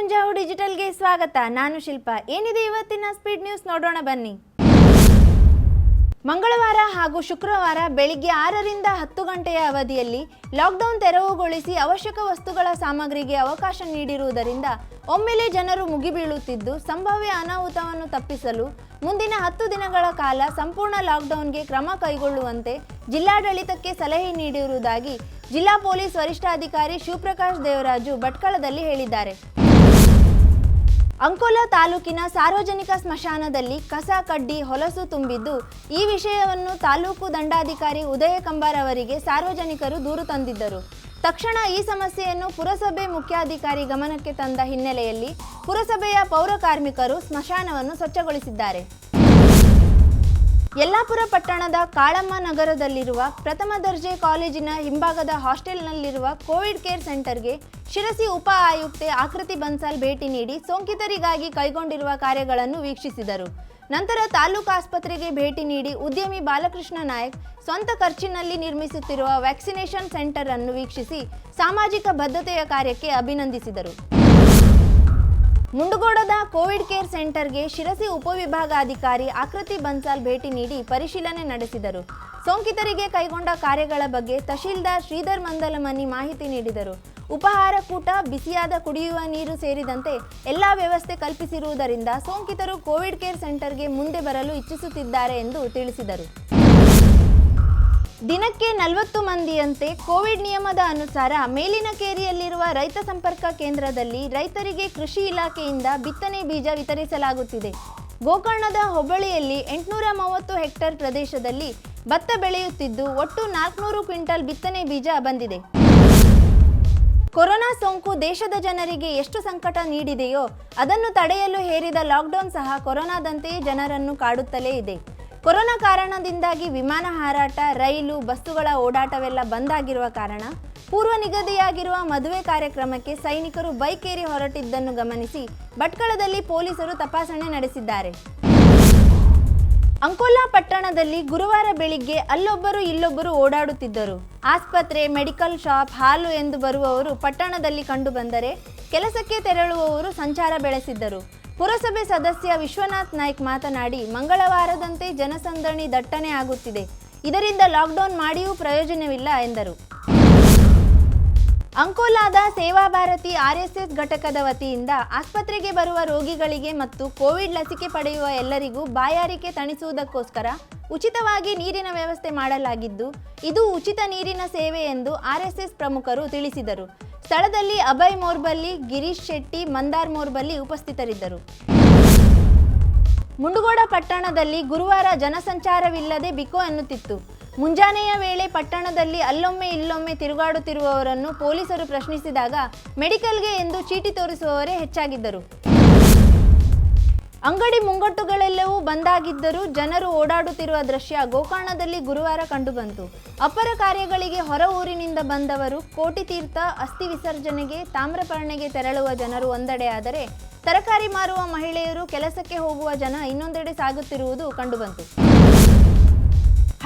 ಮುಂಜಾವು ಡಿಜಿಟಲ್ಗೆ ಸ್ವಾಗತ. ನಾನು ಶಿಲ್ಪ. ಏನಿದೆ ಇವತ್ತಿನ ಸ್ಪೀಡ್ ನ್ಯೂಸ್ ನೋಡೋಣ ಬನ್ನಿ. ಮಂಗಳವಾರ ಹಾಗೂ ಶುಕ್ರವಾರ ಬೆಳಿಗ್ಗೆ ಆರರಿಂದ ಹತ್ತು ಗಂಟೆಯ ಅವಧಿಯಲ್ಲಿ ಲಾಕ್ಡೌನ್ ತೆರವುಗೊಳಿಸಿ ಅವಶ್ಯಕ ವಸ್ತುಗಳ ಸಾಮಗ್ರಿಗೆ ಅವಕಾಶ ನೀಡಿರುವುದರಿಂದ ಒಮ್ಮೆಲೆ ಜನರು ಮುಗಿಬೀಳುತ್ತಿದ್ದು, ಸಂಭಾವ್ಯ ಅನಾಹುತವನ್ನು ತಪ್ಪಿಸಲು ಮುಂದಿನ ಹತ್ತು ದಿನಗಳ ಕಾಲ ಸಂಪೂರ್ಣ ಲಾಕ್ಡೌನ್ಗೆ ಕ್ರಮ ಕೈಗೊಳ್ಳುವಂತೆ ಜಿಲ್ಲಾಡಳಿತಕ್ಕೆ ಸಲಹೆ ನೀಡಿರುವುದಾಗಿ ಜಿಲ್ಲಾ ಪೊಲೀಸ್ ವರಿಷ್ಠಾಧಿಕಾರಿ ಶಿವಪ್ರಕಾಶ್ ದೇವರಾಜು ಭಟ್ಕಳದಲ್ಲಿ ಹೇಳಿದ್ದಾರೆ. ಅಂಕೋಲಾ ತಾಲೂಕಿನ ಸಾರ್ವಜನಿಕ ಸ್ಮಶಾನದಲ್ಲಿ ಕಸ ಕಡ್ಡಿ ಹೊಲಸು ತುಂಬಿದ್ದು, ಈ ವಿಷಯವನ್ನು ತಾಲೂಕು ದಂಡಾಧಿಕಾರಿ ಉದಯ ಕಂಬಾರ್ ಅವರಿಗೆ ಸಾರ್ವಜನಿಕರು ದೂರು ತಂದಿದ್ದರು. ತಕ್ಷಣ ಈ ಸಮಸ್ಯೆಯನ್ನು ಪುರಸಭೆ ಮುಖ್ಯಾಧಿಕಾರಿ ಗಮನಕ್ಕೆ ತಂದ ಹಿನ್ನೆಲೆಯಲ್ಲಿ ಪುರಸಭೆಯ ಪೌರ ಕಾರ್ಮಿಕರು ಸ್ಮಶಾನವನ್ನು ಸ್ವಚ್ಛಗೊಳಿಸಿದ್ದಾರೆ. ಯಲ್ಲಾಪುರ ಪಟ್ಟಣದ ಕಾಳಮ್ಮ ನಗರದಲ್ಲಿರುವ ಪ್ರಥಮ ದರ್ಜೆ ಕಾಲೇಜಿನ ಹಿಂಭಾಗದ ಹಾಸ್ಟೆಲ್ನಲ್ಲಿರುವ ಕೋವಿಡ್ ಕೇರ್ ಸೆಂಟರ್ಗೆ ಶಿರಸಿ ಉಪ ಆಯುಕ್ತೆ ಆಕೃತಿ ಬನ್ಸಾಲ್ ಭೇಟಿ ನೀಡಿ ಸೋಂಕಿತರಿಗಾಗಿ ಕೈಗೊಂಡಿರುವ ಕಾರ್ಯಗಳನ್ನು ವೀಕ್ಷಿಸಿದರು. ನಂತರ ತಾಲೂಕು ಆಸ್ಪತ್ರೆಗೆ ಭೇಟಿ ನೀಡಿ ಉದ್ಯಮಿ ಬಾಲಕೃಷ್ಣ ನಾಯಕ್ ಸ್ವಂತ ಖರ್ಚಿನಲ್ಲಿ ನಿರ್ಮಿಸುತ್ತಿರುವ ವ್ಯಾಕ್ಸಿನೇಷನ್ ಸೆಂಟರ್ ಅನ್ನು ವೀಕ್ಷಿಸಿ ಸಾಮಾಜಿಕ ಬದ್ಧತೆಯ ಕಾರ್ಯಕ್ಕೆ ಅಭಿನಂದಿಸಿದರು. ಮುಂಡಗೋಡದ ಕೋವಿಡ್ ಕೇರ್ ಸೆಂಟರ್ಗೆ ಶಿರಸಿ ಉಪವಿಭಾಗಾಧಿಕಾರಿ ಆಕೃತಿ ಬನ್ಸಾಲ್ ಭೇಟಿ ನೀಡಿ ಪರಿಶೀಲನೆ ನಡೆಸಿದರು. ಸೋಂಕಿತರಿಗೆ ಕೈಗೊಂಡ ಕಾರ್ಯಗಳ ಬಗ್ಗೆ ತಹಶೀಲ್ದಾರ್ ಶ್ರೀಧರ್ ಮಂದಲಮನಿ ಮಾಹಿತಿ ನೀಡಿದರು. ಉಪಹಾರ ಕೂಟ, ಬಿಸಿಯಾದ ಕುಡಿಯುವ ನೀರು ಸೇರಿದಂತೆ ಎಲ್ಲ ವ್ಯವಸ್ಥೆ ಕಲ್ಪಿಸಿರುವುದರಿಂದ ಸೋಂಕಿತರು ಕೋವಿಡ್ ಕೇರ್ ಸೆಂಟರ್ಗೆ ಮುಂದೆ ಬರಲು ಇಚ್ಛಿಸುತ್ತಿದ್ದಾರೆ ಎಂದು ತಿಳಿಸಿದರು. ದಿನಕ್ಕೆ ನಲವತ್ತು ಮಂದಿಯಂತೆ ಕೋವಿಡ್ ನಿಯಮದ ಅನುಸಾರ ಮೇಲಿನ ಕೇರಿಯಲ್ಲಿರುವ ರೈತ ಸಂಪರ್ಕ ಕೇಂದ್ರದಲ್ಲಿ ರೈತರಿಗೆ ಕೃಷಿ ಇಲಾಖೆಯಿಂದ ಬಿತ್ತನೆ ಬೀಜ ವಿತರಿಸಲಾಗುತ್ತಿದೆ. ಗೋಕರ್ಣದ ಹೋಬಳಿಯಲ್ಲಿ ಎಂಟುನೂರ ಮೂವತ್ತು ಹೆಕ್ಟೇರ್ ಪ್ರದೇಶದಲ್ಲಿ ಭತ್ತ ಬೆಳೆಯುತ್ತಿದ್ದು ಒಟ್ಟು ನಾಲ್ಕುನೂರು ಕ್ವಿಂಟಲ್ ಬಿತ್ತನೆ ಬೀಜ ಬಂದಿದೆ. ಕೊರೋನಾ ಸೋಂಕು ದೇಶದ ಜನರಿಗೆ ಎಷ್ಟು ಸಂಕಟ ನೀಡಿದೆಯೋ ಅದನ್ನು ತಡೆಯಲು ಹೇರಿದ ಲಾಕ್ಡೌನ್ ಸಹ ಕೊರೋನಾದಂತೆಯೇ ಜನರನ್ನು ಕಾಡುತ್ತಲೇ ಇದೆ. ಕೊರೋನಾ ಕಾರಣದಿಂದಾಗಿ ವಿಮಾನ ಹಾರಾಟ, ರೈಲು, ಬಸ್ಸುಗಳ ಓಡಾಟವೆಲ್ಲ ಬಂದಾಗಿರುವ ಕಾರಣ ಪೂರ್ವ ನಿಗದಿಯಾಗಿರುವ ಮದುವೆ ಕಾರ್ಯಕ್ರಮಕ್ಕೆ ಸೈನಿಕರು ಬೈಕ್ ಏರಿ ಹೊರಟಿದ್ದನ್ನು ಗಮನಿಸಿ ಭಟ್ಕಳದಲ್ಲಿ ಪೊಲೀಸರು ತಪಾಸಣೆ ನಡೆಸಿದ್ದಾರೆ. ಅಂಕೋಲಾ ಪಟ್ಟಣದಲ್ಲಿ ಗುರುವಾರ ಬೆಳಿಗ್ಗೆ ಅಲ್ಲೊಬ್ಬರು ಇಲ್ಲೊಬ್ಬರು ಓಡಾಡುತ್ತಿದ್ದರು. ಆಸ್ಪತ್ರೆ, ಮೆಡಿಕಲ್ ಶಾಪ್, ಹಾಲು ಎಂದು ಬರುವವರು ಪಟ್ಟಣದಲ್ಲಿ ಕಂಡುಬಂದರೆ ಕೆಲಸಕ್ಕೆ ತೆರಳುವವರು ಸಂಚಾರ ಬೆಳೆಸಿದ್ದರು. ಪುರಸಭೆ ಸದಸ್ಯ ವಿಶ್ವನಾಥ್ ನಾಯ್ಕ್ ಮಾತನಾಡಿ, ಮಂಗಳವಾರದಂತೆ ಜನಸಂದಣಿ ದಟ್ಟಣೆ ಆಗುತ್ತಿದೆ. ಇದರಿಂದ ಲಾಕ್ಡೌನ್ ಮಾಡಿಯೂ ಪ್ರಯೋಜನವಿಲ್ಲ ಎಂದರು. ಅಂಕೋಲಾದ ಸೇವಾ ಭಾರತಿ ಆರ್ಎಸ್ಎಸ್ ಘಟಕದ ವತಿಯಿಂದ ಆಸ್ಪತ್ರೆಗೆ ಬರುವ ರೋಗಿಗಳಿಗೆ ಮತ್ತು ಕೋವಿಡ್ ಲಸಿಕೆ ಪಡೆಯುವ ಎಲ್ಲರಿಗೂ ಬಾಯಾರಿಕೆ ತಣಿಸುವುದಕ್ಕೋಸ್ಕರ ಉಚಿತವಾಗಿ ನೀರಿನ ವ್ಯವಸ್ಥೆ ಮಾಡಲಾಗಿದ್ದು, ಇದು ಉಚಿತ ನೀರಿನ ಸೇವೆ ಎಂದು ಆರ್ಎಸ್ಎಸ್ ಪ್ರಮುಖರು ತಿಳಿಸಿದರು. ಸ್ಥಳದಲ್ಲಿ ಅಭಯ್ ಮೋರ್ಬಲ್ಲಿ, ಗಿರೀಶ್ ಶೆಟ್ಟಿ, ಮಂದಾರ್ ಮೋರ್ಬಲ್ಲಿ ಉಪಸ್ಥಿತರಿದ್ದರು. ಮುಂಡಗೋಡ ಪಟ್ಟಣದಲ್ಲಿ ಗುರುವಾರ ಜನಸಂಚಾರವಿಲ್ಲದೆ ಬಿಕೋ ಎನ್ನುತ್ತಿತ್ತು. ಮುಂಜಾನೆಯ ವೇಳೆ ಪಟ್ಟಣದಲ್ಲಿ ಅಲ್ಲೊಮ್ಮೆ ಇಲ್ಲೊಮ್ಮೆ ತಿರುಗಾಡುತ್ತಿರುವವರನ್ನು ಪೊಲೀಸರು ಪ್ರಶ್ನಿಸಿದಾಗ, ಮೆಡಿಕಲ್ಗೆ ಎಂದು ಚೀಟಿ ತೋರಿಸುವವರೇ ಹೆಚ್ಚಾಗಿದ್ದರು. ಅಂಗಡಿ ಮುಂಗಟ್ಟುಗಳೆಲ್ಲವೂ ಬಂದಾಗಿದ್ದರೂ ಜನರು ಓಡಾಡುತ್ತಿರುವ ದೃಶ್ಯ ಗೋಕರ್ಣದಲ್ಲಿ ಗುರುವಾರ ಕಂಡುಬಂತು. ಅಪರ ಕಾರ್ಯಗಳಿಗೆ ಹೊರ ಊರಿನಿಂದ ಬಂದವರು ಕೋಟಿತೀರ್ಥ ಅಸ್ಥಿ ವಿಸರ್ಜನೆಗೆ, ತಾಮ್ರಪರ್ಣೆಗೆ ತೆರಳುವ ಜನರು ಒಂದೆಡೆಯಾದರೆ ತರಕಾರಿ ಮಾರುವ ಮಹಿಳೆಯರು ಕೆಲಸಕ್ಕೆ ಹೋಗುವ ಜನ ಇನ್ನೊಂದೆಡೆ ಸಾಗುತ್ತಿರುವುದು ಕಂಡುಬಂತು.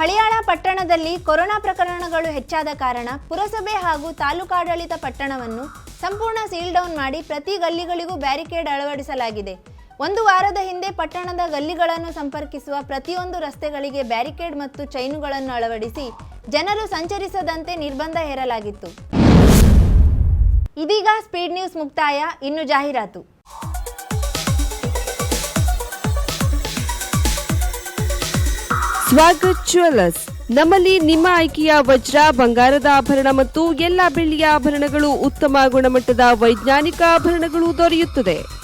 ಹಳಿಯಾಳ ಪಟ್ಟಣದಲ್ಲಿ ಕೊರೋನಾ ಪ್ರಕರಣಗಳು ಹೆಚ್ಚಾದ ಕಾರಣ ಪುರಸಭೆ ಹಾಗೂ ತಾಲೂಕಾಡಳಿತ ಪಟ್ಟಣವನ್ನು ಸಂಪೂರ್ಣ ಸೀಲ್ಡೌನ್ ಮಾಡಿ ಪ್ರತಿ ಗಲ್ಲಿಗಳಿಗೂ ಬ್ಯಾರಿಕೇಡ್ ಅಳವಡಿಸಲಾಗಿದೆ. ಒಂದು ವಾರದ ಹಿಂದೆ ಪಟ್ಟಣದ ಗಲ್ಲಿಗಳನ್ನು ಸಂಪರ್ಕಿಸುವ ಪ್ರತಿಯೊಂದು ರಸ್ತೆಗಳಿಗೆ ಬ್ಯಾರಿಕೇಡ್ ಮತ್ತು ಚೈನುಗಳನ್ನು ಅಳವಡಿಸಿ ಜನರು ಸಂಚರಿಸದಂತೆ ನಿರ್ಬಂಧ ಹೇರಲಾಗಿತ್ತು. ಇದೀಗ ಸ್ಪೀಡ್ ನ್ಯೂಸ್ ಮುಕ್ತಾಯ, ಇನ್ನು ಜಾಹೀರಾತು. ಸ್ವಾಗತ್ ಜ್ಯುವೆಲ್ಲರ್ಸ್. ನಮ್ಮಲ್ಲಿ ನಿಮ್ಮ ಆಯ್ಕೆಯ ವಜ್ರ, ಬಂಗಾರದ ಆಭರಣ ಮತ್ತು ಎಲ್ಲ ಬೆಳ್ಳಿಯ ಆಭರಣಗಳು ಉತ್ತಮ ಗುಣಮಟ್ಟದ ವೈಜ್ಞಾನಿಕ ಆಭರಣಗಳು ದೊರೆಯುತ್ತದೆ.